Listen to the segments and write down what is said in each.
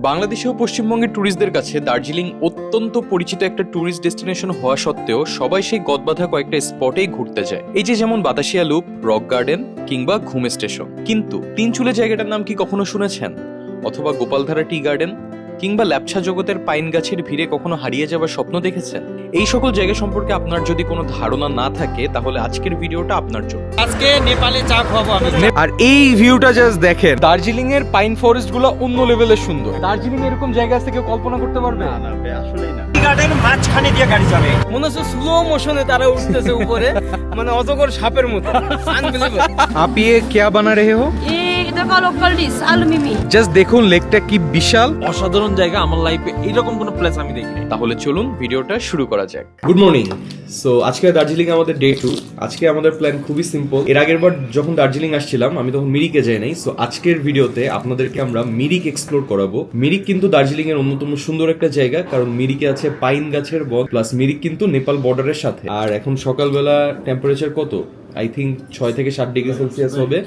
বাংলাদেশে ও পশ্চিমবঙ্গের ট্যুরিস্টদের কাছে দার্জিলিং অত্যন্ত পরিচিত একটা ট্যুরিস্ট ডেস্টিনেশন হওয়া সত্ত্বেও সবাই সেই গদবাধা কয়েকটা স্পটেই ঘুরতে যায়। এই যে যেমন বাতাসিয়া লুপ রক গার্ডেন কিংবা ঘুম স্টেশন কিন্তু তিনচুলে জায়গাটার নাম কি কখনো শুনেছেন? অথবা গোপালধারা টি গার্ডেন কিংবা ল্যাপছা জগতের পাইন গাছের ভিড়ে কখনো হারিয়ে যাওয়ার স্বপ্ন দেখেছেন এই সকল জায়গা সম্পর্কে আপনার যদি কোনো ধারণা না থাকে তাহলে আজকের ভিডিওটা আপনার জন্য আজকে নেপালে চা খাবো আমি আর এই ভিউটা জাস্ট দেখেন দার্জিলিং এর পাইন ফরেস্ট গুলো অন্য লেভেলের সুন্দর দার্জিলিং এরকম জায়গা আছে কেউ কল্পনা করতে পারবে টি গার্ডেন মাঝখানে দিয়ে গাড়ি চলে মনে হচ্ছে স্লো মোশনে তারা উঠতেছে উপরে মানে অজগর সাপের মতো Unbelievable। आप ये क्या बना रहे हो ये জাস্ট দেখুন লেকটা কি বিশাল। অসাধারণ জায়গা আমার লাইফে এরকম কোনো প্লেস আমি দেখিনি। তাহলে চলুন ভিডিওটা শুরু করা যাক। গুড মর্নিং সো আজকে দার্জিলিং আমাদের ডে টু আজকে আমাদের প্ল্যান খুবই সিম্পল এর আগের বার যখন দার্জিলিং আসছিলাম আমি তখন মিরিকে যাই নাই। সো আজকের ভিডিওতে আপনাদেরকে আমরা মিরিক এক্সপ্লোর করাবো। মিরিক কিন্তু দার্জিলিং এর অন্যতম সুন্দর একটা জায়গা কারণ মিরিকে আছে পাইন গাছের বন প্লাস মিরিক কিন্তু নেপাল বর্ডারের সাথে। আর এখন সকালবেলা টেম্পারেচার কত? আই থিঙ্ক ছয় থেকে সাত ডিগ্রি সেলসিয়াস হবে।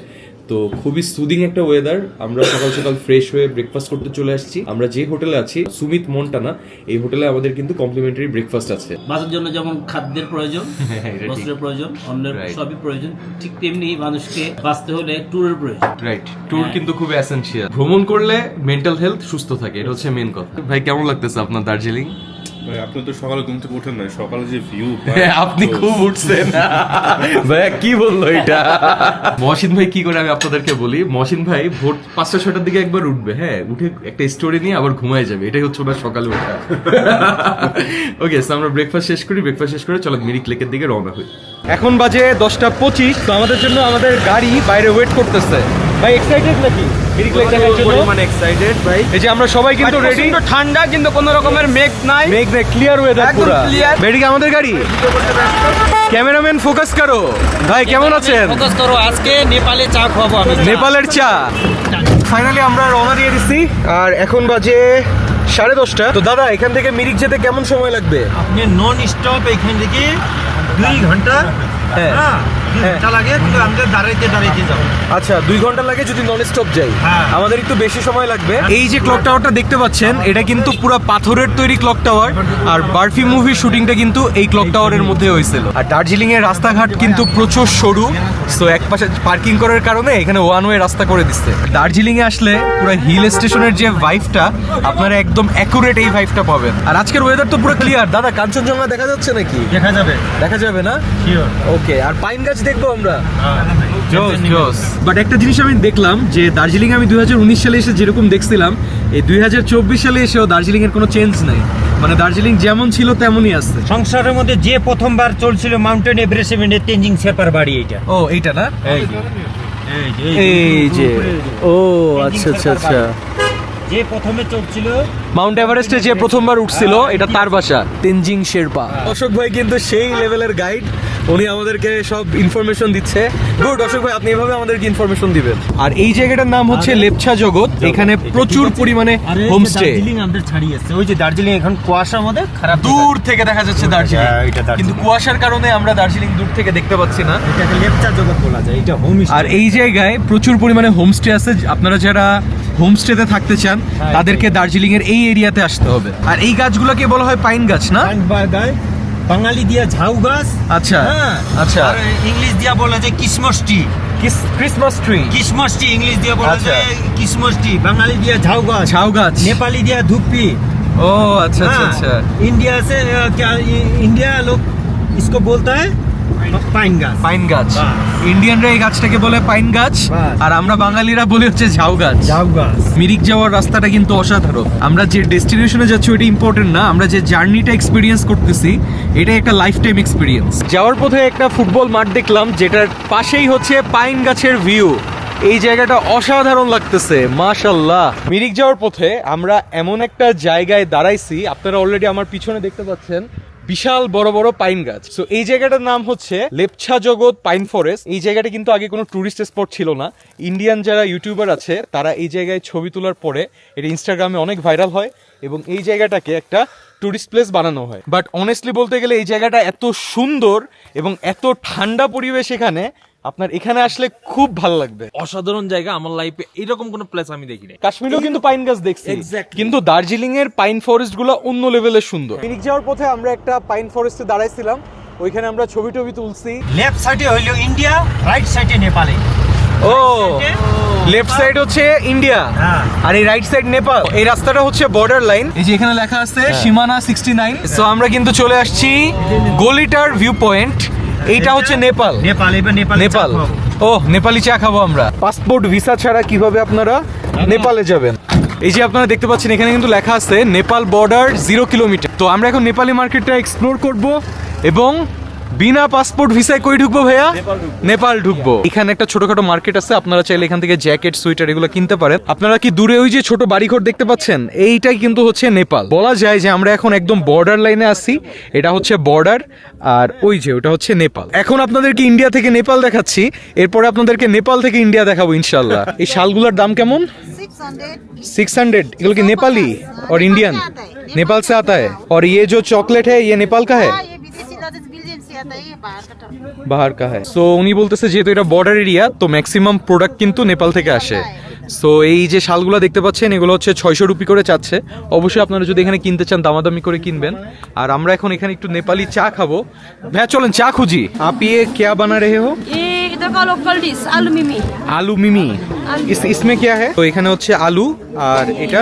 তো খুবই সুদিং একটা ওয়েদার আমরা সকাল সকাল ফ্রেশ হয়ে ব্রেকফাস্ট করতে চলে আসছি। আমরা যে হোটেলে আছি সুমিত মন্টানা এই হোটেলে আমাদের কিন্তু কমপ্লিমেন্টারি ব্রেকফাস্ট আছে। বাঁচার জন্য যেমন খাদ্যের প্রয়োজন বস্ত্রের প্রয়োজন অন্যের সবই প্রয়োজন ঠিক তেমনি মানুষকে বাঁচতে হলে ট্যুরের প্রয়োজন। রাইট ট্যুর কিন্তু খুব এসেনশিয়াল ভ্রমণ করলে মেন্টাল হেলথ সুস্থ থাকে এটা হচ্ছে মেন কথা। ভাই কেমন লাগতেছে আপনার দার্জিলিং? ভাই আপনি তো সকালে ঘুম থেকে ওঠেন না সকালে যে ভিউ আপনি খুব উঠছেন। ভাইয়া কি বলল এটা? মহসিন ভাই কি করে আমি আপনাদেরকে বলি? মহসিন ভাই ভোর পাঁচটা ছটার দিকে একবার উঠবে হ্যাঁ? উঠে একটা স্টোরি নিয়ে আবার ঘুমায় যাবে। এটাই হচ্ছে ওনার সকালে ওঠা। ওকে আমরা ব্রেকফাস্ট শেষ করি ব্রেকফাস্ট শেষ করে চলো মিরিক লেকের দিকে রওনা হই। এখন বাজে দশটা পঁচিশ তো আমাদের জন্য আমাদের গাড়ি বাইরে ওয়েট করতেছে। ভাই এক্সাইটেড নাকি? মিরিক দেখার জন্য। মানে এক্সাইটেড ভাই। এই যে আমরা সবাই কিন্তু রেডি প্রচণ্ড ঠান্ডা কিন্তু কোনো রকমের মেঘ নাই। মেঘ নেই ক্লিয়ার ওয়েদার পুরো। আমাদের গাড়ি? ক্যামেরাম্যান ফোকাস করো। ভাই কেমন আছেন? ফোকাস করো। আজকে নেপালে চা খাব আমি। নেপালের চা। ফাইনালি আমরা রওনা দিয়ে দিচ্ছি আর এখন বাজে সাড়ে দশটা। তো দাদা এখান থেকে মিরিক যেতে কেমন সময় লাগবে? আপনি নন স্টপ এখান থেকে দুই ঘণ্টা হ্যাঁ। হ্যাঁ। হ্যাঁ। ঘণ্টা লাগে কিন্তু আমাদের দাঁড়াইতে দাঁড়াইতে যাব। আচ্ছা দুই ঘণ্টা লাগে যদি নন স্টপ যাই। হ্যাঁ। আমাদের একটু বেশি সময় লাগবে। এই যে ক্লক টাওয়ারটা দেখতে পাচ্ছেন এটা কিন্তু পুরো পাথরের তৈরি ক্লক টাওয়ার আর বার্ফি মুভির শুটিংটা কিন্তু এই ক্লক টাওয়ারের মধ্যে হয়েছিল। আর দার্জিলিং এর রাস্তাঘাট কিন্তু প্রচুর সরু। তো এক পাশে পার্কিং করার কারণে এখানে ওয়ান ওয়ে রাস্তা করে দিচ্ছে। দার্জিলিং এ আসলে পুরো হিল স্টেশনের যে ভাইবটা আপনারা একদম অ্যাকুরেট এই ভাইবটা পাবেন। আর আজকের ওয়েদার তো পুরো ক্লিয়ার দাদা কাঞ্চনজঙ্ঘা দেখা যাচ্ছে নাকি? দেখা যাবে। দেখা যাবে না? শিওর ওকে আর পাইন গাছ দেখব আমরা। বাট একটা জিনিস আমি দেখলাম যে দার্জিলিং আমি দুই সালে এসে যেরকম দেখছিলাম এই দুই সালে এসেও দার্জিলিং এর কোনো চেঞ্জ নাই। মানে দার্জিলিং যেমন ছিল তেমনই আছে। সংসারের মধ্যে যে প্রথমবার চলছিল মাউন্টেন এভারেস্ট তেঞ্জিং শেপার বাড়ি এইটা। ও এইটা না? এই যে, এই যে ও আচ্ছা, আচ্ছা, আচ্ছা। যে প্রথমে চলছিল মাউন্ট এভারেস্টে যে প্রথমবার উঠছিল এটা তার বাসা তেনজিং শেরপা অশোক ভাই কিন্তু সেই লেভেলের গাইড উনি আমাদেরকে সব ইনফরমেশন দিচ্ছে। গুড অশোক ভাই আপনি এভাবে আমাদেরকে ইনফরমেশন দিবেন? আর এই জায়গাটার নাম হচ্ছে লেপছা জগৎ। এখানে প্রচুর পরিমাণে হোমস্টে দার্জিলিং আমাদের ছাড়িয়ে আসছে ওই যে দার্জিলিং এখন কুয়াশার মধ্যে খারাপ দূর থেকে দেখা যাচ্ছে দার্জিলিং। হ্যাঁ, এটা কিন্তু কুয়াশার কারণে আমরা দার্জিলিং দূর থেকে দেখতে পাচ্ছি না। এটাকে লেপচা জগৎ বলা যায় এটা হোম আর এই জায়গায় প্রচুর পরিমাণে হোমস্টে আছে। আপনারা যারা হোমস্টেতে থাকতে চান হ্যাঁ, তাদেরকে দার্জিলিং এর এই এরিয়াতে আসতে হবে। আর এই গাছগুলোকে বলা হয় পাইন গাছ না? বাঙালি দিয়া ঝাউ গাছ আচ্ছা হ্যাঁ আচ্ছা আর ইংলিশ দিয়া বলা যায় Christmas tree Christmas tree Christmas tree English দিয়া বলা আচ্ছা। যায় কিসমস টি বাঙালি দিয়া ঝাউ গাছ ঝাউ গাছ नेपाली दिया धूपी ও আচ্ছা আচ্ছা हाँ, আচ্ছা इंडिया से अ, क्या इ- इंडिया लोग इसको बोलता है পাইন গাছ। পাইন গাছ। ইন্ডিয়ানরা এই গাছটাকে বলে পাইন গাছ আর আমরা বাঙালিরা বলে হচ্ছে ঝাউ গাছ। ঝাউ গাছ। মিরিক যাওয়ার রাস্তাটা কিন্তু অসাধারণ। আমরা যে ডেস্টিনেশনে যাচ্ছি ওইটা ইম্পর্টেন্ট না আমরা যে জার্নিটা এক্সপিরিয়েন্স করতেছি এটা একটা লাইফ টাইম এক্সপিরিয়েন্স যাওয়ার পথে একটা ফুটবল মাঠ দেখলাম যেটার পাশেই হচ্ছে পাইন গাছের ভিউ এই জায়গাটা অসাধারণ লাগতেছে মাশাল্লাহ মিরিক যাওয়ার পথে আমরা এমন একটা জায়গায় দাঁড়াইছি আপনারা অলরেডি আমার পিছনে দেখতে পাচ্ছেন বিশাল বড় বড় পাইন গাছ। সো এই জায়গাটার নাম হচ্ছে লেপছা জগৎ পাইন ফরেস্ট। এই জায়গাটা কিন্তু আগে কোনো টুরিস্ট স্পট ছিল না। ইন্ডিয়ান যারা ইউটিউবার আছে, তারা এই জায়গায় ছবি তোলার পরে এটা ইনস্টাগ্রামে অনেক ভাইরাল হয় এবং এই জায়গাটাকে একটা টুরিস্ট প্লেস বানানো হয়। বাট অনেস্টলি বলতে গেলে এই জায়গাটা এত সুন্দর এবং এত ঠান্ডা পরিবেশ এখানে আপনার এখানে আসলে খুব ভালো লাগবে। অসাধারণ জায়গা আমার লাইফে এরকম কোনো প্লেস আমি দেখিনি। কাশ্মীরেও কিন্তু পাইন গাছ দেখছি। কিন্তু দার্জিলিং এর পাইন ফরেস্টগুলো অন্য লেভেলের সুন্দর। মিরিক যাওয়ার পথে আমরা একটা পাইন ফরেস্টে দাঁড়াইছিলাম। ওইখানে আমরা ছবি টবি তুলছি। লেফট সাইডে হইল ইন্ডিয়া রাইট সাইডে নেপালে ও লেফট সাইড হচ্ছে ইন্ডিয়া হ্যাঁ। আর এই রাইট সাইড নেপাল এই রাস্তাটা হচ্ছে বর্ডার লাইন এই যে এখানে লেখা আছে সীমানা সিক্সটি নাইন সো আমরা কিন্তু চলে আসছি গলিটার ভিউ পয়েন্ট এইটা হচ্ছে নেপাল। নেপাল এবার নেপাল নেপাল। ও নেপালি চা খাব আমরা। পাসপোর্ট ভিসা ছাড়া কীভাবে আপনারা নেপালে যাবেন? এই যে আপনারা দেখতে পাচ্ছেন এখানে কিন্তু লেখা আছে নেপাল বর্ডার জিরো কিলোমিটার তো আমরা এখন নেপালি মার্কেটটা এক্সপ্লোর করব এবং বিনা পাসপোর্ট ভিসায় কই ঢুকবো ভাইয়া? নেপাল ঢুকবো। এখানে একটা ছোটখাটো মার্কেট আছে আপনারা চাইলে এখান থেকে জ্যাকেট সুইটার এগুলো কিনতে পারেন। আপনারা কি দূরে ওই যে ছোট বাড়িঘর দেখতে পাচ্ছেন? এইটাই কিন্তু হচ্ছে নেপাল। বলা যায় যে আমরা এখন একদম বর্ডার লাইনে আছি এটা হচ্ছে বর্ডার আর ওই যে ওটা হচ্ছে নেপাল। এখন আপনাদেরকে ইন্ডিয়া থেকে নেপাল দেখাচ্ছি এরপরে আপনাদেরকে নেপাল থেকে ইন্ডিয়া দেখাবো ইনশাল্লাহ এই শালগুলোর দাম কেমন? সিক্স হান্ড্রেড এগুলো কি নেপালি? অর ইন্ডিয়ান নেপাল সে আতা है और ये जो चॉकलेट है ये नेपाल का বাহার কা হ্যাঁ সো উনি বলতেছে যেহেতু এটা বর্ডার এরিয়া তো ম্যাক্সিমাম প্রোডাক্ট কিন্তু নেপাল থেকে আসে। সো এই যে শালগুলো দেখতে পাচ্ছেন এগুলো হচ্ছে ছয়শো রুপি করে চাচ্ছে। অবশ্যই আপনারা যদি এখানে কিনতে চান দামাদামি করে কিনবেন। আর আমরা এখন এখানে একটু নেপালি চা খাব। হ্যাঁ চলেন চা খুঁজি। আপিয়ে কেয়া বানা রেহে হো? আলু মিমি। ইসমে কেয়া হ্যাঁ তো এখানে হচ্ছে আলু আর এটা?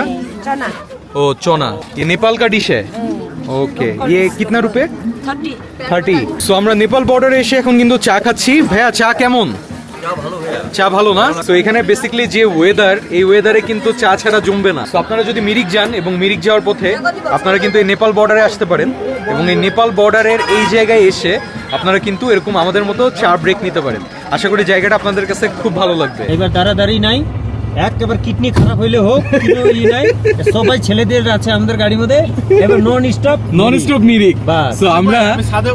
ও চনা। নেপাল কা ডিশ হ্যাঁ ওকে ইয়ে কিতনা রুপে থার্টি সো আমরা নেপাল বর্ডারে এসে এখন কিন্তু চা খাচ্ছি। ভাইয়া চা কেমন? চা ভালো না? তো এখানে বেসিক্যালি যে ওয়েদার এই ওয়েদারে কিন্তু চা ছাড়া জমবে না। তো আপনারা যদি মিরিক যান এবং মিরিক যাওয়ার পথে আপনারা কিন্তু এই নেপাল বর্ডারে আসতে পারেন। এবং এই নেপাল বর্ডারের এই জায়গায় এসে আপনারা কিন্তু এরকম আমাদের মতো চা ব্রেক নিতে পারেন। আশা করি জায়গাটা আপনাদের কাছে খুব ভালো লাগবে। এবার তাড়াতাড়ি নাই। একবার কিডনি খারাপ হইলে হোক কোনো নাই। সবাই ছেলেদের আছে আমাদের গাড়ির মধ্যে। এবার non stop non stop Mirik. তো আমরা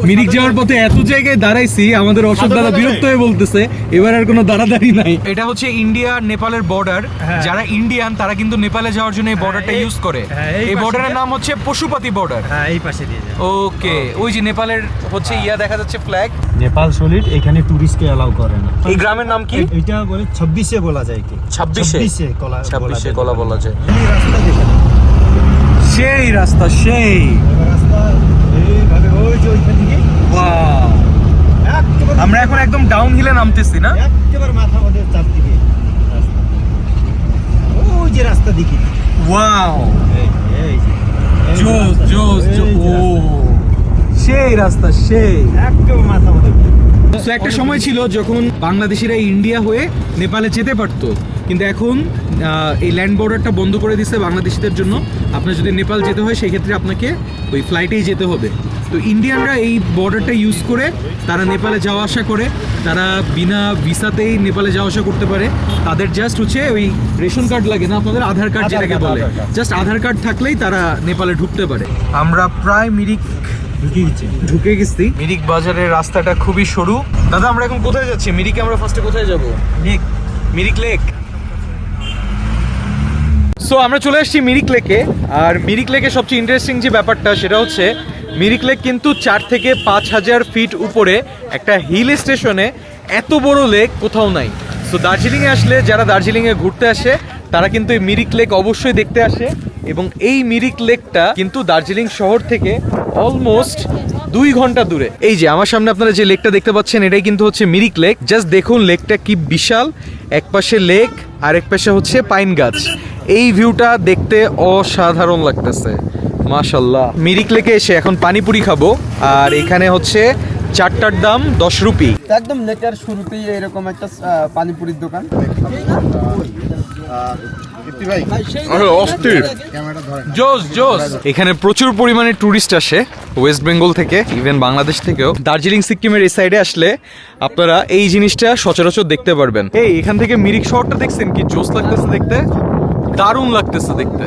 মিরিক যাওয়ার পথে এত জায়গায় দাঁড়াইছি আমাদের অশোক দাদা বিরক্ত হয়ে বলতেছে এবার আর কোনো দাঁড়াদাঁড়ি নাই। এটা হচ্ছে ইন্ডিয়া নেপালের বর্ডার যারা ইন্ডিয়ান তারা কিন্তু নেপালে যাওয়ার জন্য এই বর্ডারটা ইউজ করে। হ্যাঁ, এই বর্ডারের নাম হচ্ছে পশুপাতি বর্ডার হ্যাঁ এই পাশে দিয়ে ওকে ওই যে নেপালের হচ্ছে ইয়া দেখা যাচ্ছে ফ্ল্যাগ নেপাল সলিড এখানে টুরিস্টকে অ্যালাউ করে না। এই গ্রামের নাম কি? এটা বলে ছাব্বিশে বলা যায় কি 26 ছাব্বিশে কলা ছাব্বিশে কলা বলা যায়। সেই রাস্তা সেই। আমরা এখন একদম ডাউন হিলে নামতেছি না? একেবারে মাথা ওদের চারদিকে ওই যে রাস্তা দেখি ওয়াও। এই এই যে। জোস জোস ও সেই রাস্তা সেই। একেবারে মাথা ওদের তো একটা সময় ছিল যখন বাংলাদেশিরা ইন্ডিয়া হয়ে নেপালে যেতে পারতো। কিন্তু এখন এই ল্যান্ড বর্ডারটা বন্ধ করে দিচ্ছে বাংলাদেশিদের জন্য। আপনার যদি নেপাল যেতে হয় সেই ক্ষেত্রে আপনাকে ওই ফ্লাইটেই যেতে হবে। তো ইন্ডিয়ানরা এই বর্ডারটা ইউজ করে তারা নেপালে যাওয়া আসা করে। তারা বিনা ভিসাতেই নেপালে যাওয়া আসা করতে পারে। তাদের জাস্ট হচ্ছে ওই রেশন কার্ড লাগে না আপনাদের আধার কার্ড যেটাকে বলে। জাস্ট আধার কার্ড থাকলেই তারা নেপালে ঢুকতে পারে। আমরা প্রায় মিরিক ঢুকে ঢুকে গেছি। মিরিক বাজারের রাস্তাটা খুবই সরু। দাদা আমরা এখন কোথায় যাচ্ছি? মিরিকে আমরা ফার্স্টে কোথায় যাব? লেক মিরিক লেক সো আমরা চলে এসেছি মিরিক লেকে আর মিরিক লেকে সবচেয়ে ইন্টারেস্টিং যে ব্যাপারটা, সেটা হচ্ছে মিরিক লেক কিন্তু চার থেকে পাঁচ হাজার ফিট উপরে একটা হিল স্টেশনে এত বড় লেক কোথাও নাই। সো দার্জিলিংয়ে আসলে যারা দার্জিলিংয়ে ঘুরতে আসে, তারা কিন্তু এই মিরিক লেক অবশ্যই দেখতে আসে। এবং এই মিরিক লেকটা কিন্তু দার্জিলিং শহর থেকে অলমোস্ট দুই ঘণ্টা দূরে। এই যে, আমার সামনে আপনারা যে লেকটা দেখতে পাচ্ছেন, এটাই কিন্তু হচ্ছে মিরিক লেক জাস্ট দেখুন লেকটা কি বিশাল। এক পাশে লেক আর এক পাশে হচ্ছে পাইন গাছ। এই ভিউটা দেখতে অসাধারণ লাগতেছে। মাশাল্লাহ মিরিক লেকে এসে এখন পানিপুরি খাব আর এখানে হচ্ছে চারটার দাম দশ রুপি। একদম লেকের শুরুতেই এরকম একটা পানিপুরির দোকান। অস্থির। জোস জোস। এখানে প্রচুর পরিমাণে টুরিস্ট আসে ওয়েস্ট বেঙ্গল থেকে ইভেন বাংলাদেশ থেকেও। দার্জিলিং সিকিমের এই সাইডে আসলে আপনারা এই জিনিসটা সচরাচর দেখতে পারবেন। এই এখান থেকে মিরিক শহরটা দেখছেন কি? জোস লাগতেছে দেখতে। দারুণ লাগতেছে দেখতে।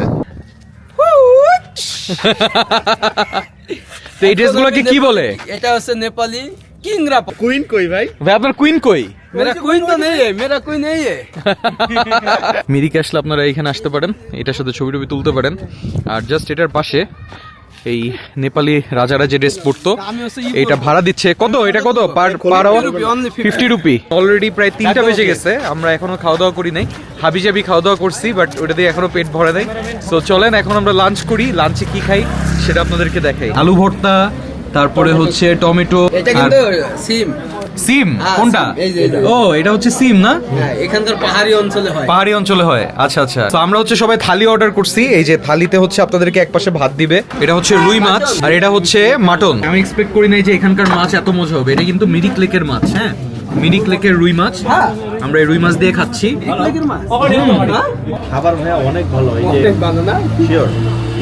তো এই ড্রেসগুলোকে কি বলে? এটা হচ্ছে নেপালি কিংরা কুইন কই ভাই? আপনার কুইন কই? মেরা কুইন তো নেই মেরা কুইন নেই মিরিকে আসলে আপনারা এখানে আসতে পারেন এটার সাথে ছবি টবি তুলতে পারেন। আর জাস্ট এটার পাশে এই নেপালি রাজারা যে ড্রেস পরতো এটা ভাড়া দিচ্ছে কত? এটা কত? পার ফিফটি রুপি অলরেডি প্রায় তিনটা বেজে গেছে, আমরা এখনও খাওয়া দাওয়া করি নাই। হাবি জাবি খাওয়া দাওয়া করছি বাট ওটা দিয়ে এখনও পেট ভরে নাই। তো চলেন, এখন আমরা লাঞ্চ করি। লাঞ্চে কি খাই, সেটা আপনাদেরকে দেখাই। আলু ভর্তা তারপরে হচ্ছে টমেটো এটা কিন্তু সিম। সিম? হ্যাঁ, কোনটা। ও এটা হচ্ছে সিম না? হ্যাঁ এখানকার পাহাড়ি অঞ্চলে হয়। পাহাড়ি অঞ্চলে হয়। আচ্ছা আচ্ছা। তো আমরা হচ্ছে সবাই থালি অর্ডার করছি। এই যে থালিতে হচ্ছে আপনাদেরকে এক পাশে ভাত দিবে। এটা হচ্ছে রুই মাছ আর এটা হচ্ছে মাটন। আমি এক্সপেক্ট করি নাই যে এখানকার মাছ এত মজা হবে। এটা কিন্তু মিরিক লেকের মাছ হ্যাঁ? মিরিক লেকের রুই মাছ। আমরা এই রুই মাছ দিয়ে খাচ্ছি। খাবার ভাইয়া অনেক ভালো এই যে শিওর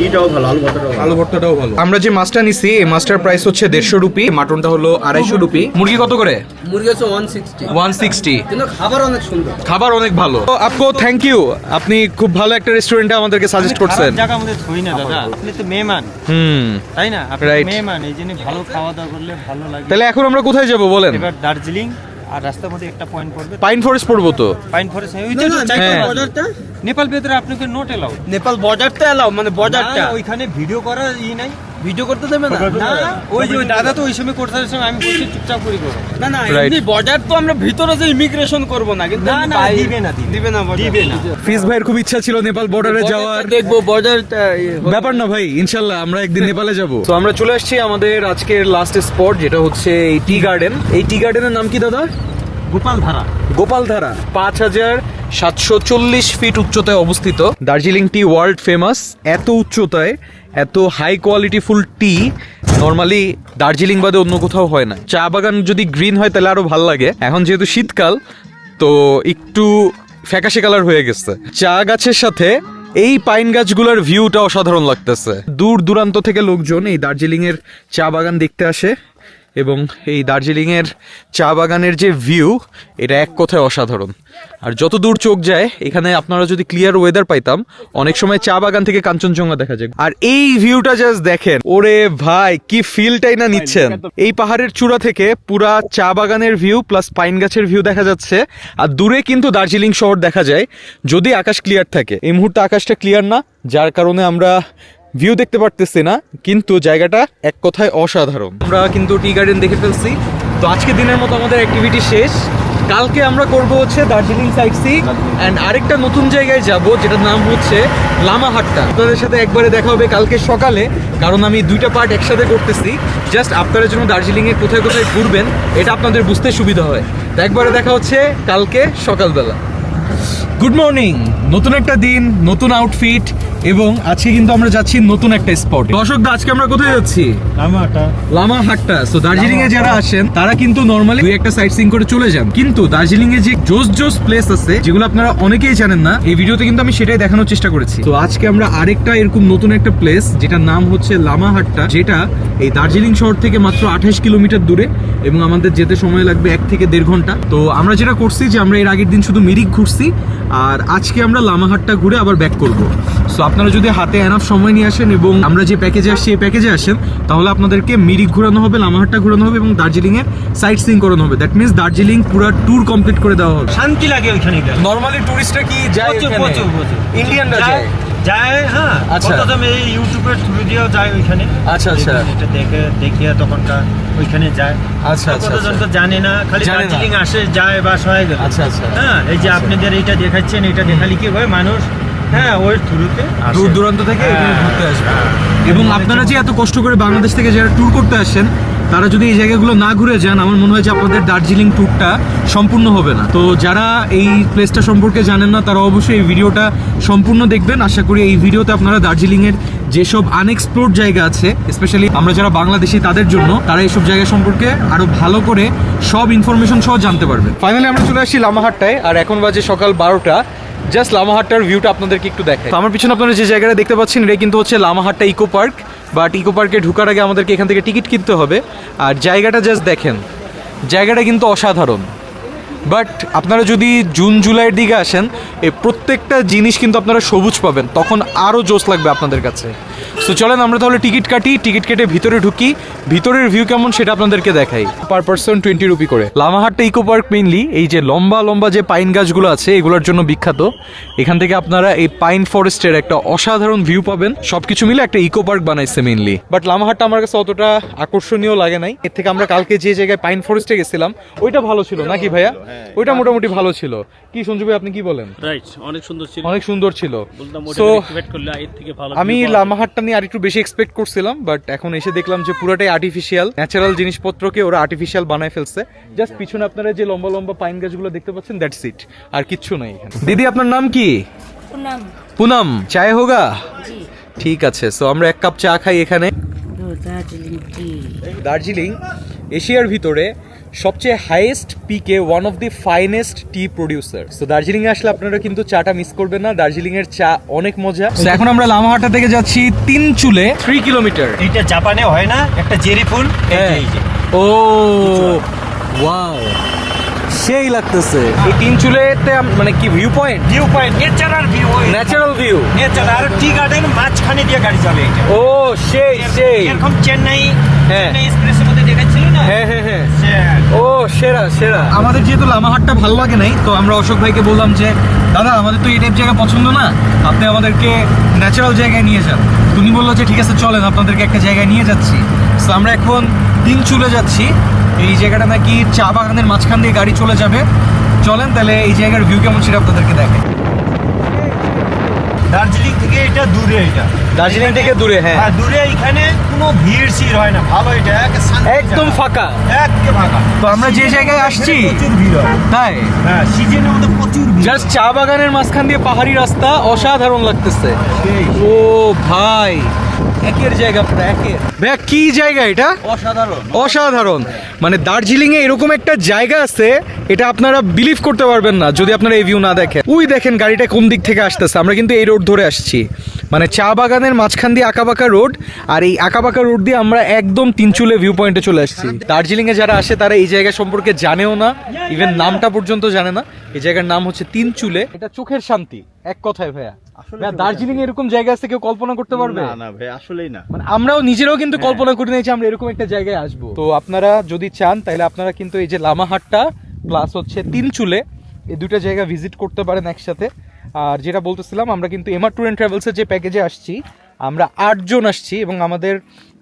ইটাও ভালো আলু ভর্তাটাও ভালো। আলু ভর্তাটাও ভালো। আমরা যে মাছটা নিছি এই মাছটার প্রাইস হচ্ছে দেড়শো রুপি মাটনটা হলো আড়াইশো রুপি। মুরগি কত করে? মুরগি হচ্ছে ওয়ান সিক্সটি ওয়ান সিক্সটি কিন্তু খাবার অনেক সুন্দর। খাবার অনেক ভালো। তো আপকো থ্যাংক ইউ আপনি খুব ভালো একটা রেস্টুরেন্টে আমাদেরকে সাজেস্ট করছেন। জায়গা আমাদের থই না দাদা। আপনি তো মেহমান। হুম তাই না? আপনি Right. মেহমান এই জন্য ভালো খাওয়া দাওয়া করলে ভালো লাগে। তাহলে এখন আমরা কোথায় যাব বলেন? এবার দার্জিলিং। আর রাস্তার মধ্যে একটা পয়েন্ট পড়বে। পাইন ফরেস্ট পড়ব তো? পাইন ফরেস্ট ওই হ্যাঁ। বর্ডারটা নেপাল ভেতরে আপনাকে নোট এলাও নেপাল বর্ডারটা এলাও মানে বর্ডারটা ওইখানে ভিডিও করা ই নাই। ভিডিও করতে দেবে না? না। ওই যে দাদা তো ওই সময় করতে সময় আমি বলছি চুপচাপ করি করো। না না এমনি বর্ডার তো আমরা ভিতরে যে ইমিগ্রেশন করব না কিন্তু না, না, দিবে না, দিবে। না দিবে না। ফিজ ভাইয়ের খুব ইচ্ছা ছিল নেপাল বর্ডারে যাওয়ার। দেখব বর্ডারটা ব্যাপার না ভাই ইনশাল্লাহ আমরা একদিন নেপালে যাব। তো আমরা চলে আসছি আমাদের আজকের লাস্ট স্পট যেটা হচ্ছে এই টি গার্ডেন। এই টি গার্ডেনের নাম কি দাদা? গোপাল ধারা গোপালধারা। পাঁচ হাজার সাতশো চল্লিশ ফিট উচ্চতায় অবস্থিত। দার্জিলিং টি ওয়ার্ল্ড ফেমাস এত উচ্চতায়, এত high quality full tea normally Darjeeling বাদে অন্য কোথাও হয় না। চা বাগান যদি গ্রিন হয়, তাহলে আরও ভালো লাগে। এখন যেহেতু শীতকাল, তো একটু ফ্যাকাশে কালার হয়ে গেছে। চা গাছের সাথে এই পাইন গাছগুলোর ভিউটা অসাধারণ লাগতেছে। দূর দূরান্ত থেকে লোকজন এই দার্জিলিং এর চা বাগান দেখতে আসে। এবং এই দার্জিলিংয়ের চা বাগানের যে ভিউ এটা এক কথায় অসাধারণ। আর যত দূর চোখ যায়, এখানে আপনারা যদি ক্লিয়ার ওয়েদার পাইতাম, অনেক সময় চা বাগান থেকে কাঞ্চনজঙ্ঘা দেখা যায়। আর এই ভিউটা জাস্ট দেখেন, ওরে ভাই, কি ফিলটাই না নিচ্ছেন। এই পাহাড়ের চূড়া থেকে পুরা চা বাগানের ভিউ প্লাস পাইন গাছের ভিউ দেখা যাচ্ছে। আর দূরে কিন্তু দার্জিলিং শহর দেখা যায়, যদি আকাশ ক্লিয়ার থাকে। এই মুহূর্তে আকাশটা ক্লিয়ার না, যার কারণে আমরা ভিউ দেখতে পারতেছি না কিন্তু জায়গাটা এক কথায় অসাধারণ। আমরা কিন্তু টি গার্ডেন দেখে ফেলছি। তো আজকে দিনের মতো আমাদের অ্যাক্টিভিটি শেষ। কালকে আমরা করব হচ্ছে দার্জিলিং সাইড সি অ্যান্ড আরেকটা নতুন জায়গায় যাব যেটার নাম হচ্ছে লামাহাট্টা। আপনাদের সাথে একবারে দেখা হবে কালকে সকালে কারণ আমি দুইটা পার্ট একসাথে করতেছি। জাস্ট আপনারা জন্য দার্জিলিংয়ে কোথায় কোথায় ঘুরবেন এটা আপনাদের বুঝতে সুবিধা হয়। তো একবারে দেখা হচ্ছে কালকে সকালবেলা। গুড মর্নিং নতুন একটা দিন নতুন আউটফিট এবং আজকে কিন্তু আমরা যাচ্ছি নতুন একটা স্পট দর্শক আজকে আমরা কোথায় যাচ্ছি? আমাটা লামা হাট্টা সো দার্জিলিং এ যারা আসেন তারা কিন্তু নর্মালি দুই একটা সাইট সিং করে চলে যান। কিন্তু দার্জিলিং এ যে জোস জোস প্লেস আছে যেগুলো আপনারা অনেকেই জানেন না এই ভিডিওতে কিন্তু আমি সেটাই দেখানোর চেষ্টা করেছি। তো আজকে আমরা আরেকটা এরকম নতুন একটা প্লেস যেটার নাম হচ্ছে লামা হাট্টা যেটা এই দার্জিলিং শহর থেকে মাত্র আঠাশ কিলোমিটার দূরে এবং আমাদের যেতে সময় লাগবে এক থেকে দেড় ঘণ্টা। তো আমরা যেটা করছি যে আমরা এর আগের দিন শুধু মিরিক ঘুরছি আর আজকে আমরা লামাহাটটা ঘুরে আবার ব্যাক করব। সো আপনারা যদি হাতে এনাফ সময় নিয়ে আসেন এবং আমরা যে প্যাকেজে আসছি এই প্যাকেজে আসেন তাহলে আপনাদেরকে মিরিক ঘোরানো হবে লামাহাটটা ঘোরানো হবে এবং দার্জিলিং এর সাইট সিং করানো হবে দ্যাট মিনস দার্জিলিং পুরো ট্যুর কমপ্লিট করে দেওয়া হবে শান্তি লাগে ওইখানে নর্মালি টুরিস্টরা কি যায় ওখানে? প্রচুর। ইন্ডিয়ানরা যায় হ্যাঁ আচ্ছা। এই ইউটিউবের থ্রু দিয়েও যায় ওইখানে আচ্ছা, আচ্ছা। এটা দেখে দেখিয়ে তখনকার ওইখানে যায় আচ্ছা, আচ্ছা, কতজন আচ্ছা। তো জানে না খালি দার্জিলিং আসে যায় বাস হয়ে গেল আচ্ছা, আচ্ছা। হ্যাঁ এই যে আপনাদের এইটা দেখাচ্ছেন এটা দেখালে কি হয় মানুষ হ্যাঁ ওই থ্রুতে দূর দূরান্ত থেকে এখানে হ্যাঁ, ঘুরতে আসবে। হ্যাঁ। এবং আপনারা যে এত কষ্ট করে বাংলাদেশ থেকে যারা ট্যুর করতে আসেন তারা যদি এই জায়গাগুলো না ঘুরে যান আমার মনে হয় যে আপনাদের দার্জিলিং ট্যুরটা সম্পূর্ণ হবে না। তো যারা এই প্লেসটা সম্পর্কে জানেন না তারা অবশ্যই এই ভিডিওটা সম্পূর্ণ দেখবেন। আশা করি এই ভিডিওতে আপনারা দার্জিলিংয়ের যেসব আনএক্সপ্লোর্ড জায়গা আছে স্পেশালি আমরা যারা বাংলাদেশি তাদের জন্য তারা এইসব জায়গা সম্পর্কে আরও ভালো করে সব ইনফরমেশন সহ জানতে পারবেন। ফাইনালি আমরা চলে আসছি লামাহাটটায় আর এখন বাজে সকাল বারোটা। জাস্ট লামাহাটটার ভিউটা আপনাদেরকে একটু দেখাই। আমার পিছনে আপনারা যে জায়গাটা দেখতে পাচ্ছেন, এটা কিন্তু হচ্ছে লামাহাটটা ইকো পার্ক বাট ইকো পার্কে ঢুকার আগে আমাদেরকে এখান থেকে টিকিট কিনতে হবে। আর জায়গাটা জাস্ট দেখেন, জায়গাটা কিন্তু অসাধারণ। বাট আপনারা যদি জুন জুলাইয়ের দিকে আসেন এই প্রত্যেকটা জিনিস কিন্তু আপনারা সবুজ পাবেন, তখন আরও জোশ লাগবে আপনাদের কাছে। সো চলেন আমরা তাহলে টিকিট কাটি টিকিট কেটে ভিতরে ঢুকি। ভিতরের ভিউ কেমন সেটা আপনাদেরকে দেখাই। পার পার্সন টোয়েন্টি রুপি করে। লামাহাটটা ইকো পার্ক মেইনলি এই যে লম্বা লম্বা যে পাইন গাছগুলো আছে এগুলোর জন্য বিখ্যাত। এখান থেকে আপনারা এই পাইন ফরেস্টের একটা অসাধারণ ভিউ পাবেন। সবকিছু মিলে একটা ইকো পার্ক বানাইছে মেইনলি বাট লামাহাটটা আমার কাছে অতটা আকর্ষণীয় লাগে নাই। এর থেকে আমরা কালকে যে জায়গায় পাইন ফরেস্টে গেছিলাম ওইটা ভালো ছিল নাকি ভাইয়া? ওইটা মোটামুটি ভালো ছিল। কি সঞ্জু ভাই আপনি কি বলেন? রাইট অনেক সুন্দর ছিল। অনেক সুন্দর ছিল। সো এর থেকে ভালো আমি নিয়ে আরেকটু বেশি এক্সপেক্ট করছিলাম বাট এখন এসে দেখলাম যে পুরোটাই আর্টিফিশিয়াল ন্যাচারাল জিনিসপত্রকে ওরা আর্টিফিশিয়াল বানায় ফেলছে। জাস্ট পিছনে আপনারা যে লম্বা লম্বা পাইন গাছগুলো দেখতে পাচ্ছেন দ্যাটস ইট আর কিচ্ছু নাই এখানে। দিদি আপনার নাম কি? পুনাম। পুনম চায় হোগা? ঠিক আছে সো আমরা এক কাপ চা খাই এখানে। দার্জিলিং এশিয়ার ভিতরে সবচেয়ে highest PK one of the finest tea producer তো দার্জিলিং এ আসলে আপনারা কিন্তু চাটা মিস করবেন না। দার্জিলিং এর চা অনেক মজা। তো এখন আমরা লামাহাটা থেকে যাচ্ছি তিন চুলে থ্রি কিলোমিটার এটা জাপানে হয় না একটা জেরি ফুল এই যে, এই যে। ও ওয়াও সেই লাগতেছে। এই তিন চুলেতে মানে কি view point view point natural view natural view natural আর টি গার্ডেন মাঝখানে দিয়ে গাড়ি চলে এটা। ও সেই সেই। এরকম চেন্নাই হ্যাঁ। চেন্নাই এক্সপ্রেসের মধ্যে হ্যাঁ হ্যাঁ হ্যাঁ। ও সেরা সেরা। আমাদের যেহেতু লামাহাটটা ভালো লাগে নাই তো আমরা অশোক ভাইকে বললাম যে দাদা আমাদের তো এই টাইপ জায়গা পছন্দ না আপনি আমাদেরকে ন্যাচারাল জায়গায় নিয়ে যান। তো উনি বলল যে ঠিক আছে চলেন আপনাদেরকে একটা জায়গায় নিয়ে যাচ্ছি। তো আমরা এখন তিন চুলে যাচ্ছি। এই জায়গাটা নাকি চা বাগানের মাঝখান দিয়ে গাড়ি চলে যাবে। চলেন তাহলে এই জায়গার ভিউ কেমন সেটা আপনাদেরকে দেখে দার্জিলিং থেকে এটা দূরে এটা। দার্জিলিং থেকে দূরে হ্যাঁ। হ্যাঁ দূরে এখানে কোনো ভিড় সিড় হয় না। ভালো এটা একদম ফাঁকা। একে ফাঁকা। তো আমরা যে জায়গায় আসছি প্রচুর ভিড় হয়। তাই? হ্যাঁ সিজনের মধ্যে প্রচুর ভিড় জাস্ট চা বাগানের মাঝখান দিয়ে পাহাড়ি রাস্তা অসাধারণ লাগতেছে। ও ভাই। একের জায়গা পুরো একের। ভাইয়া কি জায়গা এটা? অসাধারণ। অসাধারণ। মানে দার্জিলিং এ এরকম একটা জায়গা আছে এটা আপনারা বিলিভ করতে পারবেন না যদি আপনারা এই ভিউ না দেখেন। ওই দেখেন গাড়িটা কোন দিক থেকে আসতেছে আমরা কিন্তু এই রোড ধরে আসছি। মানে চা বাগানের মাঝখান দিয়ে আঁকাবাঁকা রোড আর এই আঁকাবাঁকা রোড দিয়ে আমরা একদম তিনচুলে ভিউ পয়েন্টে চলে আসছি। দার্জিলিং এ যারা আসে তারা এই জায়গা সম্পর্কে জানেও না ইভেন নামটা পর্যন্ত জানে না। এই জায়গার নাম হচ্ছে তিনচুলে। এটা চোখের শান্তি এক কথায় ভাইয়া। দার্জিলিং এরকম জায়গা আছে কেউ কল্পনা করতে পারবে? না না ভাই আসলেই না। মানে আমরাও নিজেরাও কিন্তু কল্পনা করি যে আমরা এরকম একটা জায়গায় আসব। তো আপনারা যদি চান তাহলে আপনারা কিন্তু এই যে লামাহাটটা প্লাস হচ্ছে তিন চুলে এই দুটো জায়গা ভিজিট করতে পারেন একসাথে। আর যেটা বলতেছিলাম আমরা কিন্তু এমআর ট্যুর অ্যান্ড ট্রাভেলসের যে প্যাকেজে আসছি আমরা আটজন আসছি এবং আমাদের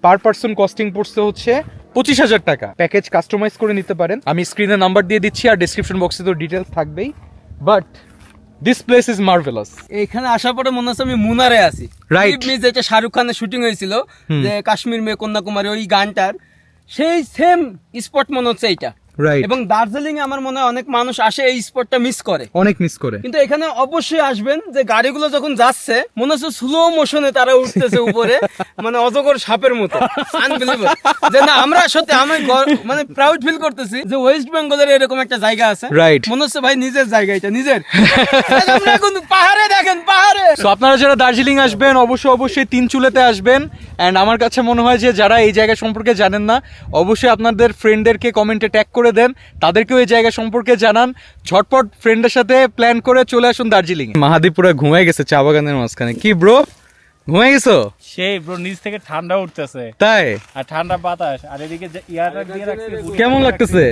পার পার্সন কস্টিং পড়ছে হচ্ছে পঁচিশ হাজার টাকা। প্যাকেজ কাস্টমাইজ করে নিতে পারেন। আমি স্ক্রিনে নাম্বার দিয়ে দিচ্ছি আর ডিসক্রিপশন বক্সে তো ডিটেলস থাকবেই। But this place is marvellous এখানে আসার পরে মনে হচ্ছে আমি মুনারে আছি। রাইট মিস যেটা শাহরুখ খানের শুটিং হয়েছিল যে কাশ্মীর মেয়ে কন্যাকুমারী ওই গানটার সেই সেম স্পট মনে হচ্ছে এইটা। রাইট এবং দার্জিলিং এ আমার মনে হয় অনেক মানুষ আসে এই স্পটটা মিস করে। অনেক মিস করে। কিন্তু এখানে অবশ্যই আসবেন যে গাড়িগুলো যখন যাচ্ছে মনে হচ্ছে স্লো মোশনে তারা উঠতেছে উপরে মানে অজগর সাপের মতো। যে না আমরা সত্যি আমি মানে প্রাউড ফিল করতেছি যে ওয়েস্ট বেঙ্গলের এরকম একটা জায়গা আছে। Right. মনে হচ্ছে ভাই নিজের জায়গা এটা নিজের। এখন পাহাড়ে দেখেন পাহাড়ে। তো আপনারা যারা দার্জিলিং আসবেন অবশ্যই অবশ্যই তিন চুলেতে আসবেন। অ্যান্ড আমার কাছে মনে হয় যে যারা এই জায়গা সম্পর্কে জানেন না অবশ্যই আপনাদের ফ্রেন্ডদেরকে কমেন্টে ট্যাগ করে দেন তাদেরকেও এই জায়গা সম্পর্কে জানান। ঝটপট ফ্রেন্ডের সাথে প্ল্যান করে চলে আসুন দার্জিলিং। মাহাদীপুরা ঘুমাই গেছে চা বাগানের মাঝখানে। কি ব্রো ঘুমাই গেছো? সেই ব্রো নিচ থেকে ঠান্ডা উঠতেছে। তাই? আর ঠান্ডা বাতাস আর এদিকে ইয়ারটা দিয়ে রাখছে কেমন লাগতেছে?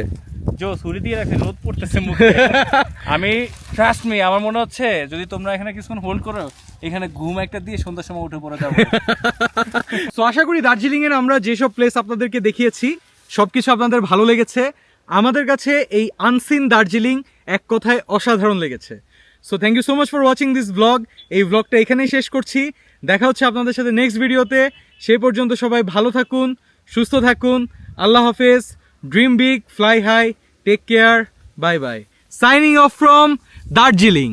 জো ছুরি দিয়ে রাখছে রোদ পড়তেছে মুখে। আমি ট্রাস্ট মি আমার মনে হচ্ছে যদি তোমরা এখানে কিছুক্ষণ হোল্ড করো এখানে ঘুম একটা দিয়ে সন্ধ্যার সময় উঠে পড়ে যাব। তো আশা করি দার্জিলিং এর আমরা যেসব প্লেস আপনাদেরকে দেখিয়েছি সবকিছু আপনাদের ভালো লেগেছে। আমাদের কাছে এই আনসিন দার্জিলিং এক কথায় অসাধারণ লেগেছে। So thank you so much for watching this blog এই ব্লগটা এখানেই শেষ করছি। দেখা হচ্ছে আপনাদের সাথে নেক্সট ভিডিওতে সেই পর্যন্ত সবাই ভালো থাকুন, সুস্থ থাকুন। আল্লাহ হাফেজ। Dream big fly high take care bye bye signing off from Darjeeling.